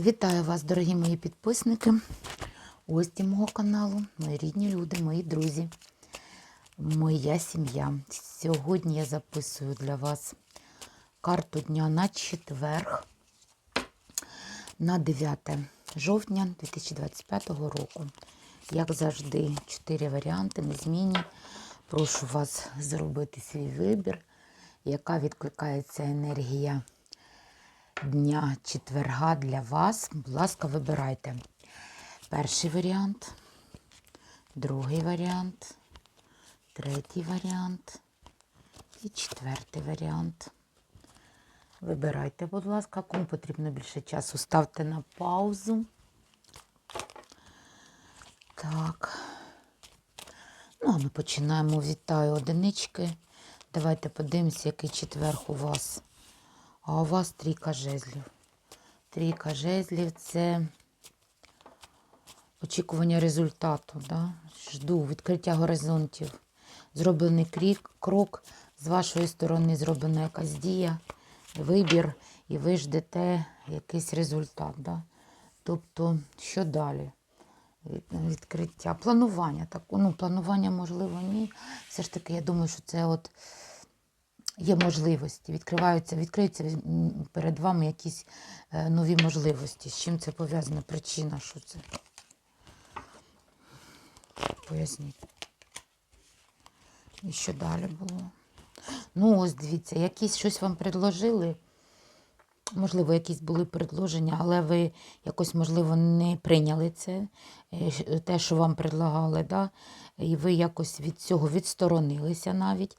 Вітаю вас, дорогі мої підписники, гості мого каналу, мої рідні люди, мої друзі, моя сім'я. Сьогодні я записую для вас карту дня на четверг, на 9 жовтня 2025 року. Як завжди, чотири варіанти незмінні. Прошу вас зробити свій вибір, яка відкликається енергія дня четверга для вас. Будь ласка, вибирайте. Перший варіант, другий варіант, третій варіант і четвертий варіант. Вибирайте, будь ласка, кому потрібно більше часу, ставте на паузу. Так. Ну, а ми починаємо. Вітаю одинички. Давайте подивимося, який четверг у вас. А у вас трійка жезлів. Трійка жезлів це очікування результату. Да? Жду відкриття горизонтів. Зроблений крік, крок з вашої сторони, зроблена якась дія, вибір, і ви ждете якийсь результат. Да? Тобто, що далі? Відкриття. Планування. Так, ну, планування, можливо, ні. Все ж таки, я думаю, що це от є можливості, відкриваються, відкриються перед вами якісь е, нові можливості. З чим це пов'язано? Причина, що це? Поясніть. І що далі було? Ну, ось дивіться, якісь щось вам предложили. Можливо, якісь були предложення, але ви якось, можливо, не прийняли це, е, те, що вам предлагали, да? і ви якось від цього відсторонилися навіть,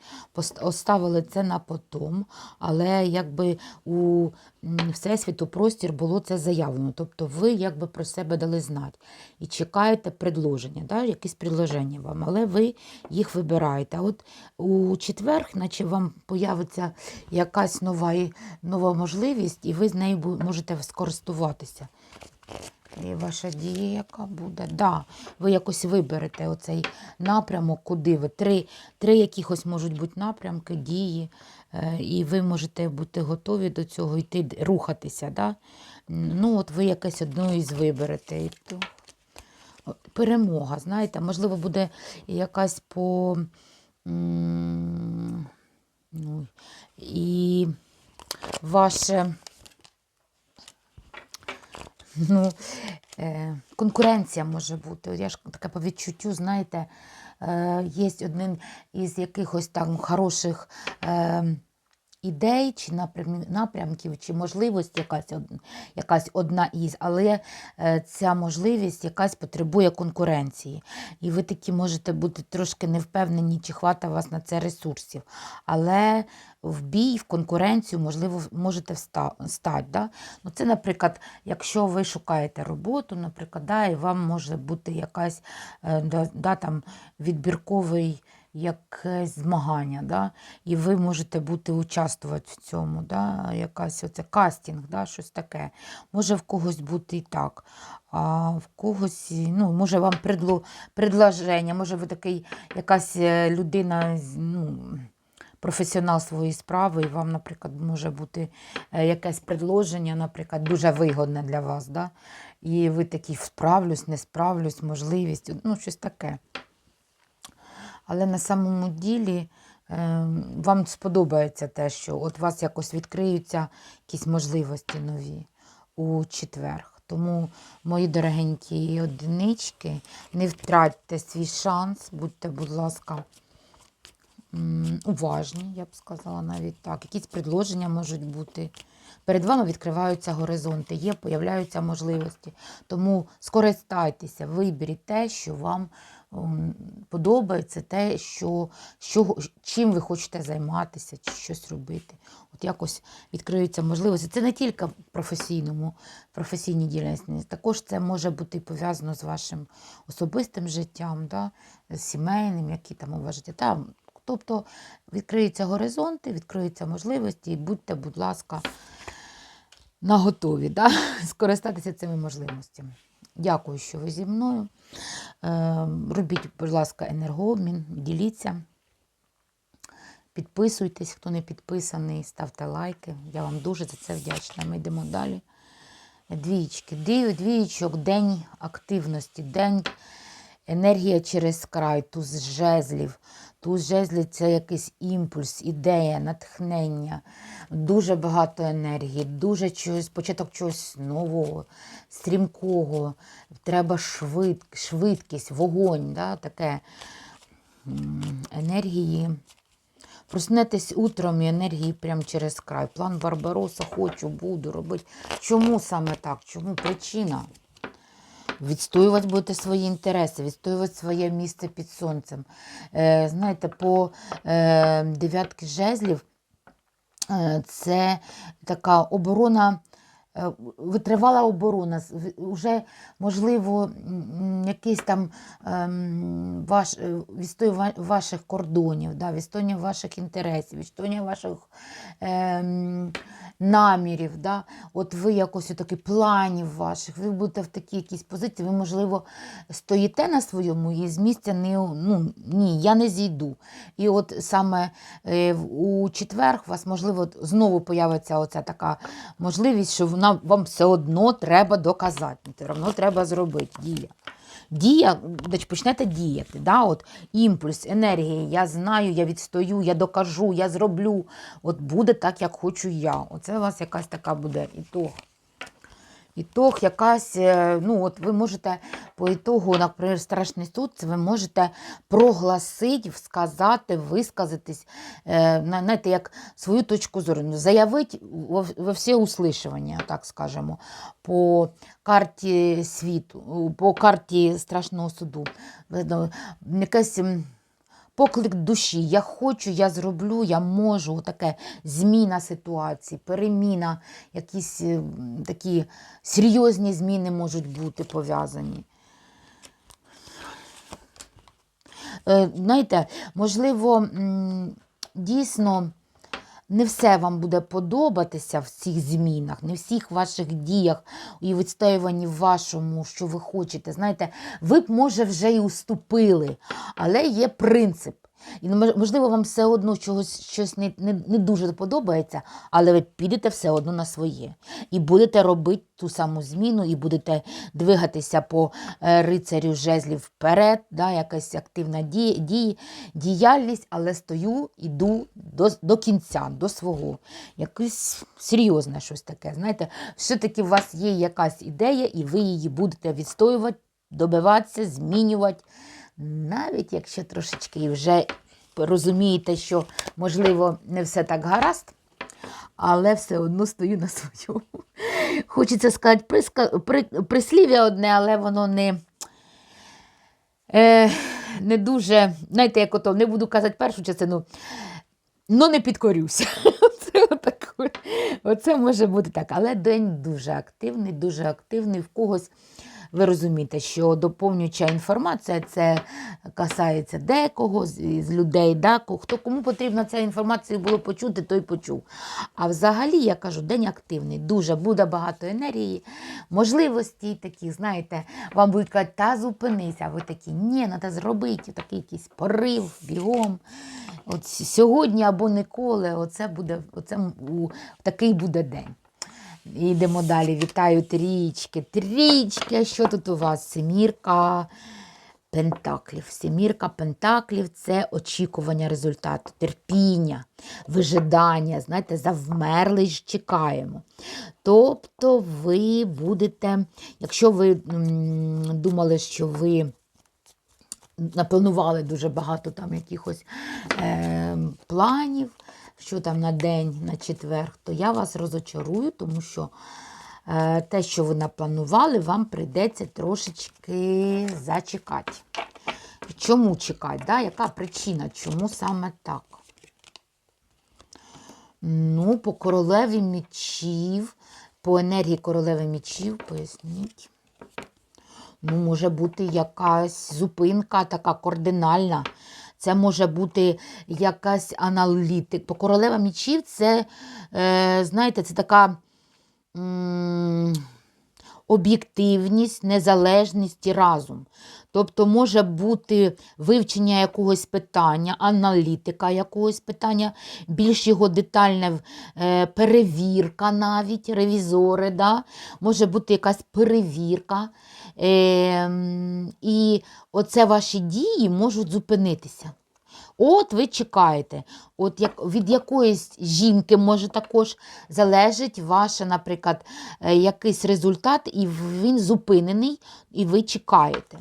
оставили це на потом, але якби у Всесвіту простір було це заявлено. Тобто ви якби про себе дали знати і чекаєте предложення, да? якісь предложення вам, але ви їх вибираєте. От у четвер, наче вам появиться якась нова, нова можливість, і ви з нею можете скористуватися. І ваша дія, яка буде? Да, ви якось виберете оцей напрямок, куди ви. Три, три якихось можуть бути напрямки, дії, е, і ви можете бути готові до цього йти, рухатися. Да? Ну, от ви якесь одну із виберете. І то... Перемога, знаєте, можливо, буде якась по. Ну, і ваше. Ну, е, конкуренція може бути. Я ж таке по відчуттю, знаєте, е, є один із якихось там хороших е, ідей чи напрямків, чи можливість якась, якась одна із, але е, ця можливість якась потребує конкуренції. І ви такі можете бути трошки невпевнені, чи хватає вас на це ресурсів. Але в бій, в конкуренцію, можливо, можете вста- стати. Да? Ну, це, наприклад, якщо ви шукаєте роботу, наприклад, да, і вам може бути якась е, да, там, відбірковий якесь змагання, да? і ви можете бути участвувати в цьому, да? якась оце кастинг, да? щось таке. Може в когось бути і так, а в когось, ну, може вам предло, предложення, може ви такий, якась е, людина, ну, професіонал своєї справи, і вам, наприклад, може бути е, якесь предложення, наприклад, дуже вигодне для вас. Да? І ви такі справлюсь, не справлюсь, можливість, ну, щось таке. Але на самому ділі е, вам сподобається те, що от вас якось відкриються якісь можливості нові у четверг. Тому, мої дорогенькі одинички, не втратьте свій шанс, будьте, будь ласка, уважні, я б сказала навіть так. Якісь предложення можуть бути. Перед вами відкриваються горизонти, є, появляються можливості. Тому скористайтеся, виберіть те, що вам подобається, те, що, що, чим ви хочете займатися, чи щось робити. От якось відкриються можливості. Це не тільки в професійному, професійній діяльності, також це може бути пов'язано з вашим особистим життям, да, сімейним, які там у вас життя. Там, тобто відкриються горизонти, відкриються можливості, і будьте, будь ласка, на готові да? скористатися цими можливостями. Дякую, що ви зі мною. Е, Робіть, будь ласка, енергообмін, діліться. Підписуйтесь, хто не підписаний, ставте лайки. Я вам дуже за це вдячна. Ми йдемо далі. Двічки. Дві- Двічок, день активності, день енергія через край, туз жезлів. Туз жезлів це якийсь імпульс, ідея, натхнення, дуже багато енергії, дуже чогось, початок чогось нового, стрімкого. Треба швид, швидкість, вогонь, да, таке енергії. Проснетесь утром і енергії прямо через край. План Барбароса хочу, буду робити. Чому саме так? Чому причина? Відстоювати будете свої інтереси, відстоювати своє місце під сонцем. Е, знаєте, по е, дев'ятки жезлів е, це така оборона, витривала оборона. З- в- Уже, можливо, якийсь там ем, ваш, е, відстоювання ваших кордонів, да, відстоювання ваших інтересів, відстоювання ваших ем, намірів. Да? От ви якось таки планів ваших, ви будете в такій якійсь позиції, ви, можливо, стоїте на своєму і з місця не ну, ні, я не зійду. І от саме е, у четвер у вас, можливо, знову появиться оця така можливість, що вона вам все одно треба доказати, все одно треба зробити дія. Дія, почнете діяти. Да? От імпульс, енергія, я знаю, я відстою, я докажу, я зроблю. От буде так, як хочу я. Оце у вас якась така буде ітог. Ітог якась, е, ну от ви можете по ітогу, наприклад, страшний суд, ви можете прогласити, сказати, висказатись, е, на- знаєте, як свою точку зору, ну, заявити во, всі услышування, так скажемо, по карті світу, по карті страшного суду. Якась м, поклик душі. Я хочу, я зроблю, я можу. Таке зміна ситуації, переміна, якісь е, такі серйозні зміни можуть бути пов'язані. Е, Знаєте, можливо, дійсно не все вам буде подобатися в цих змінах, не в всіх ваших діях і відстоюванні вашому, що ви хочете. Знаєте, ви б, може, вже і уступили, але є принцип. І можливо, вам все одно чогось щось не, не, не дуже подобається, але ви підете все одно на своє. І будете робити ту саму зміну, і будете двигатися по е, рицарю жезлів вперед, да, якась активна ді, ді, діяльність, але стою, іду до, до кінця, до свого. Якесь серйозне щось таке. Знаєте, все-таки у вас є якась ідея, і ви її будете відстоювати, добиватися, змінювати. Навіть якщо трошечки вже розумієте, що, можливо, не все так гаразд, але все одно стою на своєму. Хочеться сказати приска... при... прислів'я одне, але воно не, е... не дуже, знаєте, як ото, не буду казати першу частину, ну не підкорюся. Отаке. Оце може бути так. Але день дуже активний, дуже активний в когось. Ви розумієте, що доповнююча інформація це касається декого з, людей, да? хто кому потрібна ця інформація було почути, той почув. А взагалі, я кажу, день активний, дуже буде багато енергії, можливості такі, знаєте, вам будуть казати, та зупинися, а ви такі, ні, треба зробити, такий якийсь порив, бігом. От сьогодні або ніколи, оце буде, оце у, такий буде день. Йдемо далі. Вітаю трічки. Трічки. Що тут у вас? Семірка пентаклів. Семірка пентаклів це очікування результату, терпіння, вижидання. Знаєте, завмерли ж чекаємо. Тобто ви будете, якщо ви думали, що ви напланували дуже багато там якихось е, планів, що там на день, на четвер, то я вас розочарую, тому що е, те, що ви напланували, вам прийдеться трошечки зачекати. Чому чекати? Да? Яка причина? Чому саме так? Ну, по королеві мічів, по енергії королеви мічів, поясніть. Ну, може бути якась зупинка така кардинальна. Це може бути якась аналітик. По королева мічів це, е, знаєте, це така об'єктивність, незалежність і разум. Тобто може бути вивчення якогось питання, аналітика якогось питання, більш його детальна е, перевірка навіть, ревізори, да? може бути якась перевірка. Е, і оце ваші дії можуть зупинитися. От ви чекаєте, от як, від якоїсь жінки може також залежить ваш, наприклад, е, якийсь результат, і він зупинений, і ви чекаєте.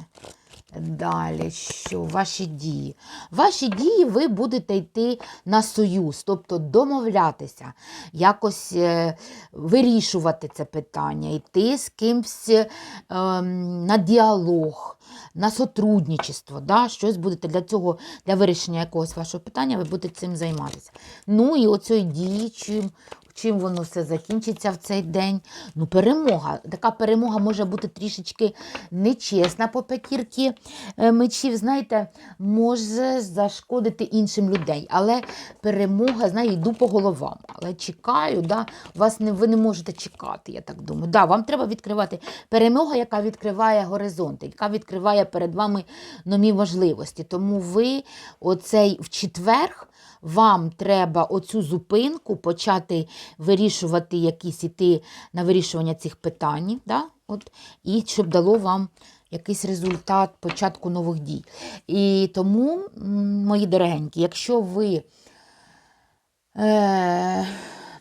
Далі, що ваші дії? Ваші дії ви будете йти на союз, тобто домовлятися, якось е, вирішувати це питання, йти з кимсь ем, на діалог, на сотрудничество. Да? Щось будете для цього, для вирішення якогось вашого питання, ви будете цим займатися. Ну і оцею дії, чим, воно все закінчиться в цей день. Ну, перемога. Така перемога може бути трішечки нечесна по п'ятірки е, мечів, знаєте, може зашкодити іншим людей. Але перемога, знаю, йду по головам. Але чекаю, да, вас не, ви не можете чекати, я так думаю. Да, вам треба відкривати перемога, яка відкриває горизонти, яка відкриває перед вами нові можливості. Тому ви оцей в четверг вам треба оцю зупинку почати вирішувати якісь іти на вирішування цих питань, да? От, і щоб дало вам якийсь результат початку нових дій. І тому, мої дорогенькі, якщо ви е,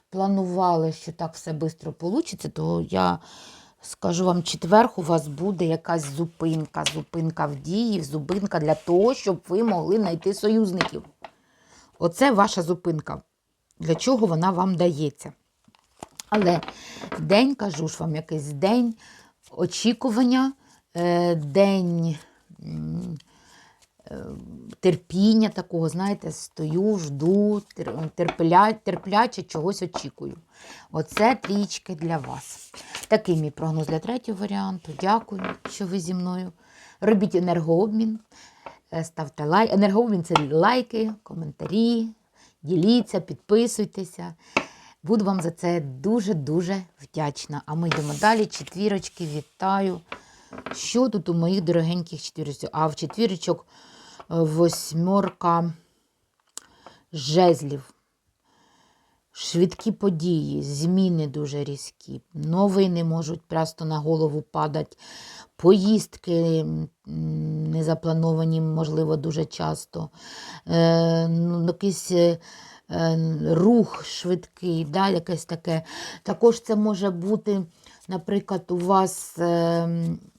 планували, що так все швидко вийде, то я скажу вам, четверг у вас буде якась зупинка, зупинка в дії, зупинка для того, щоб ви могли знайти союзників. Оце ваша зупинка. Для чого вона вам дається. Але день, кажу ж вам, якийсь день очікування, е, день е, терпіння такого, знаєте, стою, жду, терпля, терпляче чогось очікую. Оце трічки для вас. Такий мій прогноз для третього варіанту. Дякую, що ви зі мною. Робіть енергообмін. Е, Ставте лайк. Енергообмін це лайки, коментарі, діліться, підписуйтеся. Буду вам за це дуже-дуже вдячна. А ми йдемо далі. Четвірочки, вітаю. Що тут у моїх дорогеньких четвірочок? А в четвірочок е, восьмерка жезлів. Швидкі події, зміни дуже різкі, новини можуть просто на голову падати, поїздки м, незаплановані, можливо, дуже часто, е, ну, якийсь е, е, рух швидкий, да, якесь таке. Також це може бути, наприклад, у вас е,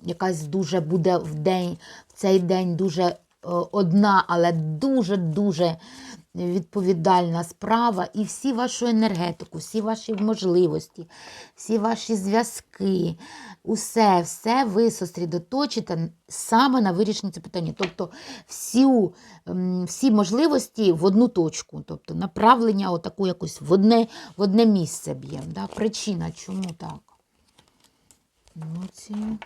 якась дуже буде в день, в цей день дуже одна, але дуже-дуже відповідальна справа, і всі вашу енергетику, всі ваші можливості, всі ваші зв'язки, усе, все ви сосредоточите саме на вирішенні цього питання. Тобто всю, всі можливості в одну точку, тобто направлення отаку якось в одне, в одне місце б'ємо. Да? Причина, чому так? Емоції.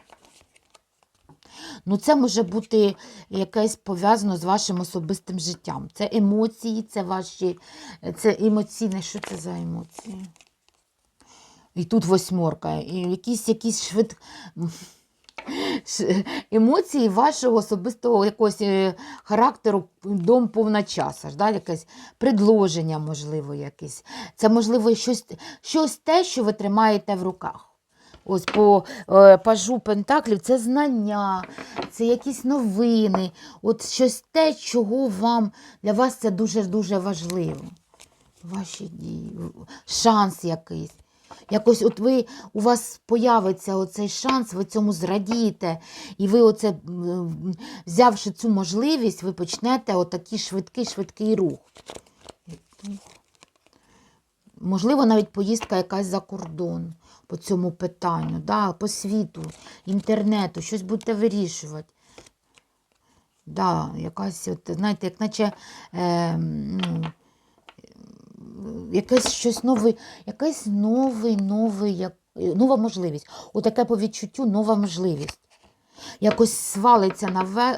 Ну, це може бути якесь пов'язано з вашим особистим життям. Це емоції, це ваші, це емоційне. Що це за емоції? І тут восьмерка, і якісь якісь швид... емоції вашого особистого якогось е, характеру дом повна часа, да? якесь предложення, можливо, якесь. Це, можливо, щось, щось те, що ви тримаєте в руках. Ось по е, пажу Пентаклів це знання, це якісь новини, от щось те, чого вам для вас це дуже-дуже важливо. Ваші дії, шанс якийсь. Якось от ви, у вас появиться оцей шанс, ви цьому зрадієте, і ви, оце, взявши цю можливість, ви почнете отакий швидкий-швидкий рух. Можливо, навіть поїздка якась за кордон по цьому питанню, да, по світу, інтернету, щось будете вирішувати. Да, якась, от, знаєте, як наче е, ну, якесь щось нове, якась новий, новий, як, нова можливість. Отаке по відчуттю нова можливість. Якось свалиться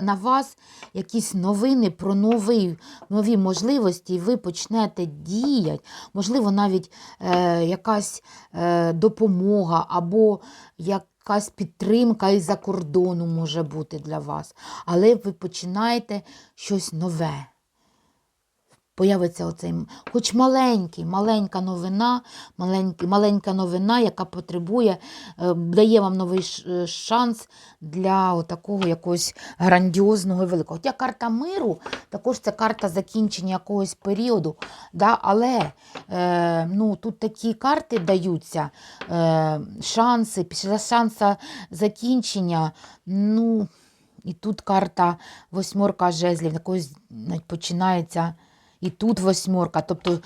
на, вас якісь новини про нові, нові можливості, і ви почнете діяти. Можливо, навіть е, якась е, допомога або якась підтримка із-за кордону може бути для вас. Але ви починаєте щось нове. Появиться оцей, хоч маленький, маленька новина, маленький, маленька новина, яка потребує, е, дає вам новий е, шанс для такого якогось грандіозного і великого. Хоча карта миру також це карта закінчення якогось періоду. Да? Але е, ну, тут такі карти даються, е, шанси, після шанса закінчення. ну, І тут карта восьмерка жезлів, якось починається. І тут восьмерка, тобто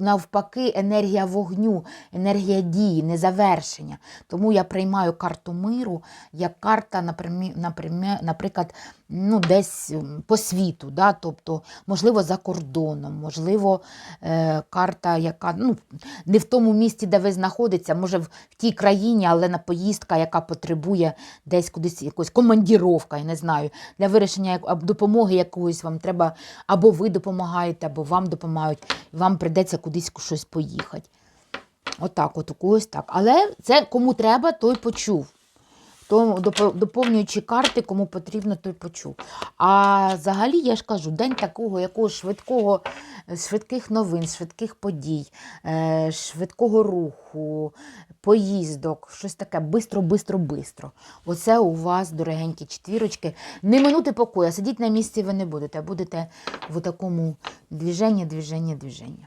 навпаки енергія вогню, енергія дії, незавершення. Тому я приймаю карту миру як карта, наприклад, ну, десь по світу, да? тобто, можливо, за кордоном, можливо, е, карта, яка ну, не в тому місці, де ви знаходитеся, може в, тій країні, але на поїздка, яка потребує десь кудись якось командіровка, я не знаю, для вирішення допомоги якоїсь вам треба, або ви допомагаєте, або вам допомагають, і вам прийдеться кудись щось поїхати. Отак, от у когось так. Але це кому треба, той почув. То доповнюючи карти, кому потрібно, той почув. А взагалі, я ж кажу, день такого якогось швидкого, швидких новин, швидких подій, е, швидкого руху, поїздок, щось таке бистро, бистро, бистро. Оце у вас, дорогенькі четвірочки. Не минути покою, сидіть на місці ви не будете, а будете в такому движенні, движенні, движенні.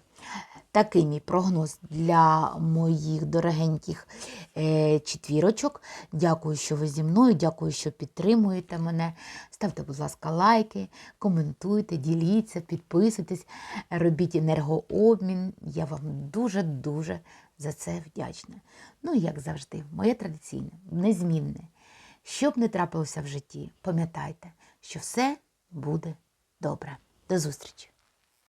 Такий мій прогноз для моїх дорогеньких е, четвірочок. Дякую, що ви зі мною, дякую, що підтримуєте мене. Ставте, будь ласка, лайки, коментуйте, діліться, підписуйтесь, робіть енергообмін. Я вам дуже-дуже за це вдячна. Ну, як завжди, моє традиційне, незмінне. Що б не трапилося в житті, пам'ятайте, що все буде добре. До зустрічі!